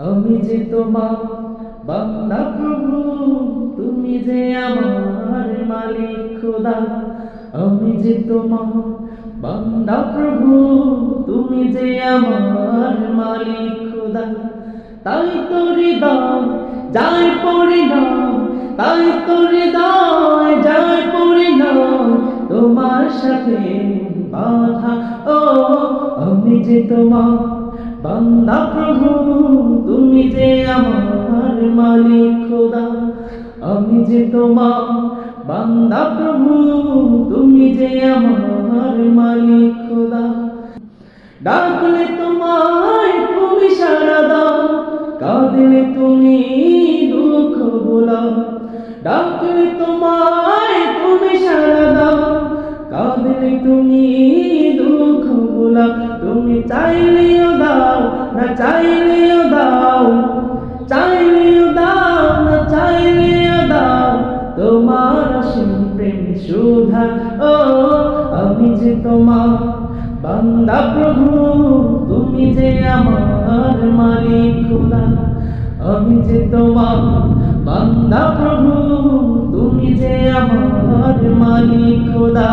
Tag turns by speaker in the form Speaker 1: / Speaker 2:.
Speaker 1: আমি যে তোমার বান্দা প্রভু, তুমি যে আমার মালিক খোদা। আমি যে তোমার বান্দা প্রভু, তুমি যে আমার মালিক খোদা। তাই তো হৃদয় যাই পরিণাম তাই তো হৃদয় যাই পরিণাম তোমার সাথে বাধা, ও, আমি যে তোমার বান্দা প্রভু, তুমি যে আমার মালিক খোদা, আমি যে তোমার বান্দা প্রভু, তুমি যে আমার মালিক খোদা। ডাকলে তোমায় তুমি সারা দাও, কাঁদলে তুমি দুঃখ বোলাও ডাকলে তোমায় তুমি সারা দাও, কাঁদলে তুমি দুঃখ বোলাও তুমি না চাইলেও দাও চাইলেও দাও না, চাইলেও দাও। তোমার অসীম প্রেম সুধা, ও, আমি যে তোমার বান্দা প্রভু, তুমি যে আমার মালিক খোদা। আমি যে তোমার বান্দা প্রভু, তুমি যে আমার মালিক খোদা।